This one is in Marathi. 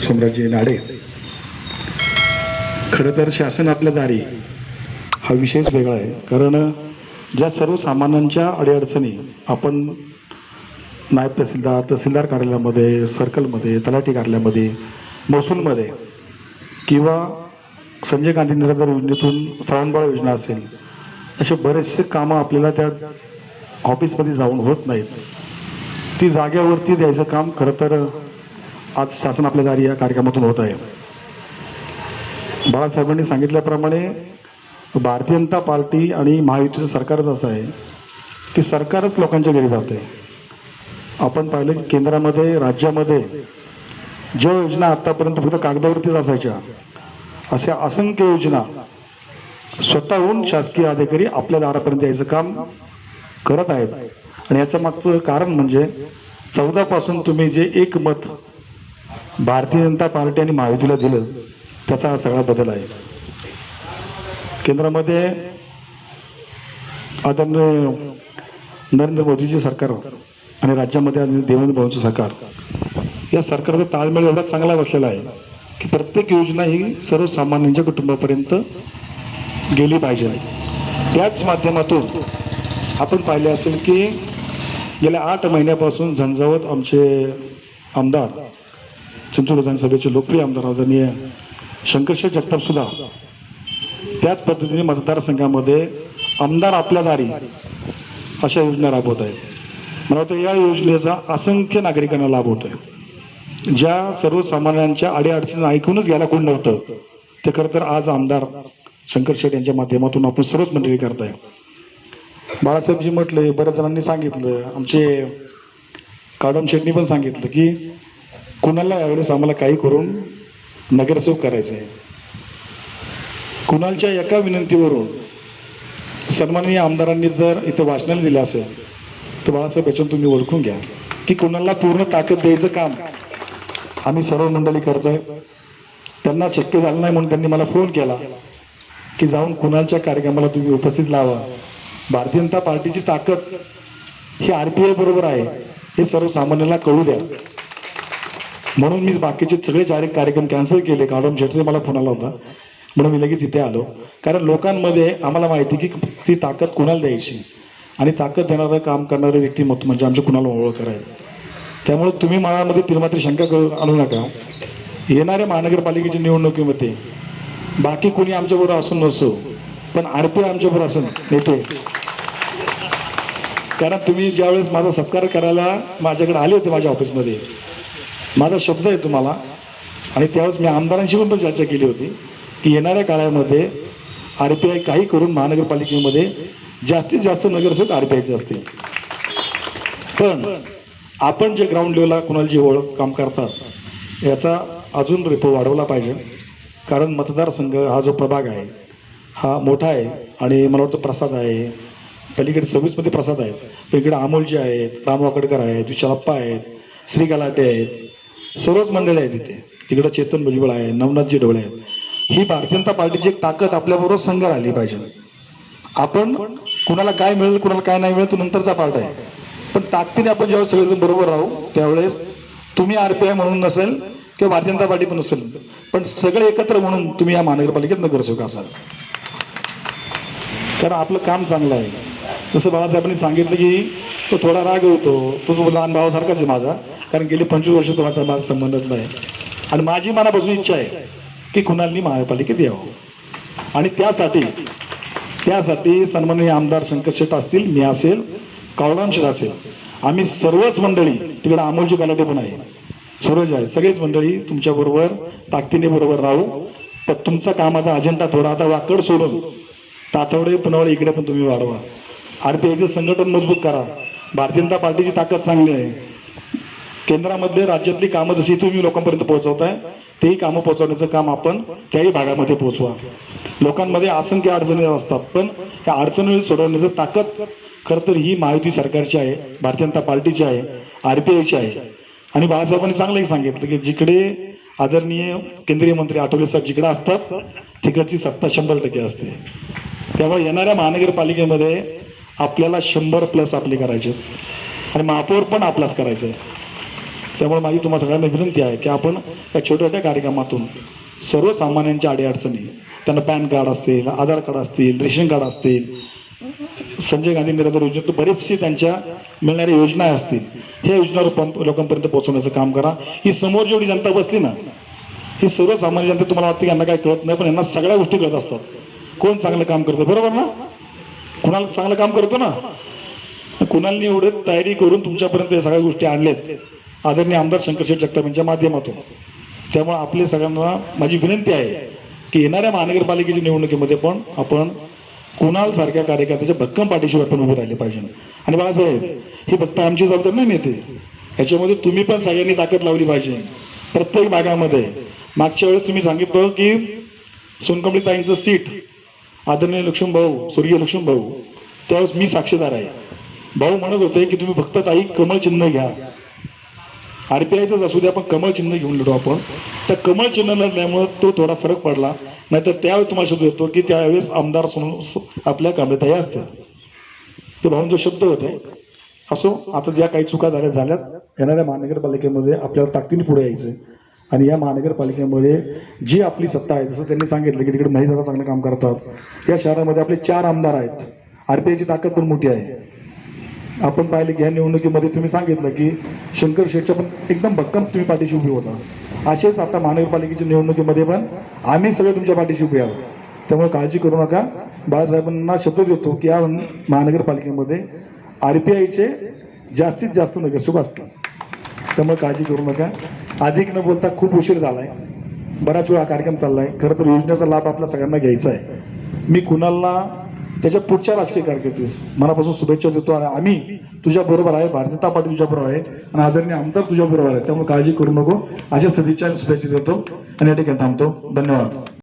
सोमराजे नाडे. खरं तर शासन आपल्या दारी हा विषयच वेगळा आहे. कारण ज्या सर्वसामान्यांच्या अडीअडचणी आपण नायब तहसीलदार तहसीलदार कार्यालयामध्ये सर्कलमध्ये तलाठी कार्यालयामध्ये महसूलमध्ये किंवा संजय गांधी निराधार योजनेतून श्रावणबाळ योजना असेल असे बरेचसे कामं आपल्याला त्या ऑफिसमध्ये जाऊन होत नाहीत. ती जागेवरती द्यायचं काम खरं तर आज शासन आपल्या दारी या कार्यक्रमातून होत आहे. बाळासाहेबांनी सांगितल्याप्रमाणे भारतीय जनता पार्टी आणि महायुतीचं सरकारच असं आहे की सरकारच लोकांच्या घरी जाते. आपण पाहिलं की केंद्रामध्ये राज्यामध्ये ज्या योजना आत्तापर्यंत फक्त कागदावरतीच असायच्या अशा असंख्य योजना स्वतःहून शासकीय अधिकारी आपल्या दारापर्यंत यायचं काम करत आहेत. आणि याचं मागचं कारण म्हणजे चौदापासून तुम्ही जे एक मत भारतीय जनता पार्टी आणि महायुतीला दिलं त्याचा हा सगळा बदल आहे. केंद्रामध्ये आदरणीय नरेंद्र मोदीचे सरकार आणि राज्यामध्ये देवेंद्र भाऊंचं सरकार या सरकारचा ताळमेळ एवढा चांगला बसलेला आहे की प्रत्येक योजना ही सर्वसामान्यांच्या कुटुंबापर्यंत गेली पाहिजे. त्याच माध्यमातून आपण पाहिले असेल की गेल्या आठ महिन्यापासून झंझावत आमचे आमदार चिंचवड विधानसभेचे लोकप्रिय आमदार आदरणीय शंकरशेठ जगताप सुद्धा त्याच पद्धतीने मतदारसंघामध्ये आमदार आपल्या दारी अशा योजना राबवत आहेत. मला वाटतं या योजनेचा असंख्य नागरिकांना लाभ होत आहे ज्या सर्वसामान्यांच्या अडीअडचणी ऐकूनच घ्यायला कोण नव्हतं ते खरं तर आज आमदार शंकर शेठ यांच्या माध्यमातून आपण सर्वच मंडळी करताय. बाळासाहेबजी म्हटले बऱ्याच जणांनी सांगितलं आमचे काडम शेटनी पण सांगितलं की कुणाला यावेळेस आम्हाला काही करून नगरसेवक करायचं आहे कुणालच्या एका विनंतीवरून सन्माननीय आमदारांनी जर इथं वाचनाला दिलं असेल तर बाळासाहेब याच्यातून तुम्ही ओळखून घ्या. की कुणाला पूर्ण ताकद द्यायचं काम आम्ही सर्व मंडळी करतोय त्यांना शक्य झालं नाही म्हणून त्यांनी मला फोन केला की जाऊन कुणालच्या कार्यक्रमाला तुम्ही उपस्थित लावा. भारतीय जनता पार्टीची ताकद ही आर पी आय बरोबर आहे हे सर्वसामान्यांना कळू द्या. म्हणून मी बाकीचे सगळे चार कार्यक्रम कॅन्सल केले. कारण शेटचे मला फोन आला होता. म्हणून मी लगेच इथे आलो. कारण लोकांमध्ये आम्हाला माहिती की ती ताकद कुणाला द्यायची? आणि ताकद देणारं काम करणारं व्यक्तिमत्व म्हणजे आमच्या कुणाला ओळख आहे त्यामुळे तुम्ही मनामध्ये तिरमात्री शंका करू आणू नका. येणाऱ्या महानगरपालिकेच्या निवडणुकीमध्ये बाकी कोणी आमच्याबरोबर असून नसो. पण आरपी आमच्याबरोबर असं नेते. कारण तुम्ही ज्यावेळेस माझा सत्कार करायला माझ्याकडे आले होते माझ्या ऑफिसमध्ये माझा शब्द आहे तुम्हाला. आणि त्यावेळेस मी आमदारांशी पण चर्चा केली होती की येणाऱ्या काळामध्ये आर पी आय काही करून महानगरपालिकेमध्ये जास्तीत जास्त नगरसेवक आर पी आयचे असतील. पण आपण जे ग्राउंड लेवलला कुणाला जी ओळख काम करतात याचा अजून रेपो वाढवला पाहिजे. कारण मतदारसंघ हा जो प्रभाग आहे हा मोठा आहे आणि मला वाटतं प्रसाद आहे. पलीकडे सव्वीसमध्ये प्रसाद आहेत. पण इकडे अमोलजी आहेत राम वाकडकर आहेत विशालप्पा आहेत श्री गलाटे आहेत. सर्वच मंडळी आहेत तिथे तिकडं चेतन भुजबळ आहे नवनाथजी ढोळे आहेत. ही भारतीय जनता पार्टीची एक ताकद आपल्याबरोबर संघात आली पाहिजे. आपण कुणाला काय मिळेल कुणाला काय नाही मिळेल तो नंतरचा पार्ट आहे. पण ताकदीने आपण ज्यावेळेस सगळेजण बरोबर राहू त्यावेळेस तुम्ही आर पी आय म्हणून नसेल किंवा भारतीय जनता पार्टी पण नसेल पण सगळे एकत्र म्हणून तुम्ही या महानगरपालिकेत नगरसेवक असाल. कारण आपलं काम चांगलं आहे. जसं बाळासाहेबांनी सांगितलं की तो थोडा राग होतो तो जो लहान भावासारखाच आहे माझा. कारण गेली पंचवीस वर्ष तुम्हाला माझा संबंधच नाही. आणि माझी मनापासून इच्छा आहे की कुणालनी महापालिकेत यावं. आणि त्यासाठी त्यासाठी सन्माननीय आमदार शंकर शेठ असतील मी असेल कावडाम असेल आम्ही सर्वच मंडळी तिकडे अमोलजी कालाटे पण आहे सर्वच आहे सगळेच मंडळी तुमच्याबरोबर ताकदीने बरोबर राहू तर तुमचा कामाचा अजेंडा थोडा आता वाकड सोडून तातवडे पुनवडे इकडे पण तुम्ही वाढवा. आर पी आयचं संघटन मजबूत करा. भारतीय जनता पार्टीची ताकद चांगली आहे. केंद्रामध्ये राज्यातली कामं जशी तुम्ही लोकांपर्यंत पोहोचवताय तेही कामं पोहोचवण्याचं काम आपण त्याही भागामध्ये पोहोचवा. लोकांमध्ये असंख्य अडचणी असतात पण त्या अडचणी सोडवण्याचं ताकद खरं तर ही महायुती सरकारची आहे भारतीय जनता पार्टीची आहे आर पी आयची आहे. आणि बाळासाहेबांनी चांगलंही सांगितलं की जिकडे आदरणीय केंद्रीय मंत्री आठवले साहेब जिकडे असतात तिकडची सत्ता शंभर टक्के असते. त्यामुळे येणाऱ्या महानगरपालिकेमध्ये आपल्याला शंभर प्लस आपले करायचे आणि महापौर पण आपलाच करायचं आहे त्यामुळे माझी तुम्हाला सगळ्यांना विनंती आहे की आपण या छोट्या छोट्या कार्यक्रमातून सर्वसामान्यांच्या अडीअडचणी त्यांना पॅन कार्ड असतील आधार कार्ड असतील रेशन कार्ड असतील संजय गांधी निराधार योजनेत बरेचसे त्यांच्या मिळणाऱ्या योजना असतील ह्या योजना लोकांपर्यंत पोहोचवण्याचं काम करा. ही समोर जेवढी जनता बसली ना ही सर्वसामान्य जनता तुम्हाला वाटतं की यांना काय कळत नाही पण यांना सगळ्या गोष्टी कळत असतात. कोण चांगलं काम करतं बरोबर ना? कुणाला चांगलं काम करतो ना? कुणाला एवढं तयारी करून तुमच्यापर्यंत या सगळ्या गोष्टी आणल्यात आदरणीय आमदार शंकरशेठ जगताप यांच्या माध्यमातून. त्यामुळे आपले सगळ्यांना माझी विनंती आहे की येणाऱ्या महानगरपालिकेच्या निवडणुकीमध्ये पण आपण कुणाल सारख्या कार्यकर्त्याच्या भक्कम पाठीशी आपण उभे राहिले पाहिजे. आणि बाळासाहेब ही फक्त आमची जबाबदारी नाही नेते. याच्यामध्ये तुम्ही पण सगळ्यांनी ताकद लावली पाहिजे. प्रत्येक भागामध्ये. मागच्या वेळेस तुम्ही सांगितलं की सोनकंबळी ताईंचं सीट आदरणीय लक्ष्मण भाऊ स्वर्गीय लक्ष्मण भाऊ त्यावेळेस मी साक्षीदार आहे. भाऊ म्हणत होते की तुम्ही फक्त ताई कमळ चिन्ह घ्या. आरपीआयचंच असू द्या पण कमळ चिन्ह घेऊन लढू आपण. त्या कमळ चिन्ह लढल्यामुळं तो थोडा फरक पडला. नाहीतर त्यावेळेस तुम्हाला शब्द येतो की त्यावेळेस आमदार सोनू आपल्या कांबळेताई असते ते भाऊंचे शब्द होते. असो आता ज्या काही चुका झाल्या झाल्यात. येणाऱ्या महानगरपालिकेमध्ये आपल्याला ताकदीने पुढे यायचं आणि या महानगरपालिकेमध्ये जी आपली सत्ता आहे जसं त्यांनी सांगितलं की तिकडे महिला चांगलं काम करतात. या शहरामध्ये आपले चार आमदार आहेत. आर पी आयची ताकद पण मोठी आहे. आपण पाहिले की ह्या निवडणुकीमध्ये तुम्ही सांगितलं की शंकर शेठच्या पण एकदम भक्कम तुम्ही पाठीशी उभी होता. असेच आता महानगरपालिकेच्या निवडणुकीमध्ये पण आम्ही सगळे तुमच्या पाठीशी उभे आहोत. त्यामुळे काळजी करू नका. बाळासाहेबांना शब्द देतो की या महानगरपालिकेमध्ये आर पी आयचे जास्तीत जास्त नगरसेवक असतात. त्यामुळे काळजी करू नका. अधिक न बोलता खूप उशीर झाला आहे बराच वेळ हा कार्यक्रम चालला आहे खरं तर योजनेचा लाभ आपल्या सगळ्यांना घ्यायचा आहे. मी कुणाला त्याच्या पुढच्या राजकीय कारकिर्दीस मनापासून शुभेच्छा देतो आणि आम्ही तुझ्या बरोबर आहे भारतीय जनता पार्टी तुझ्या बरोबर आहे आणि आदरणीय आमदार तुझ्या बरोबर आहे. त्यामुळे काळजी करू नको. अशा सदिच्छा शुभेच्छा देतो आणि या ठिकाणी थांबतो. धन्यवाद.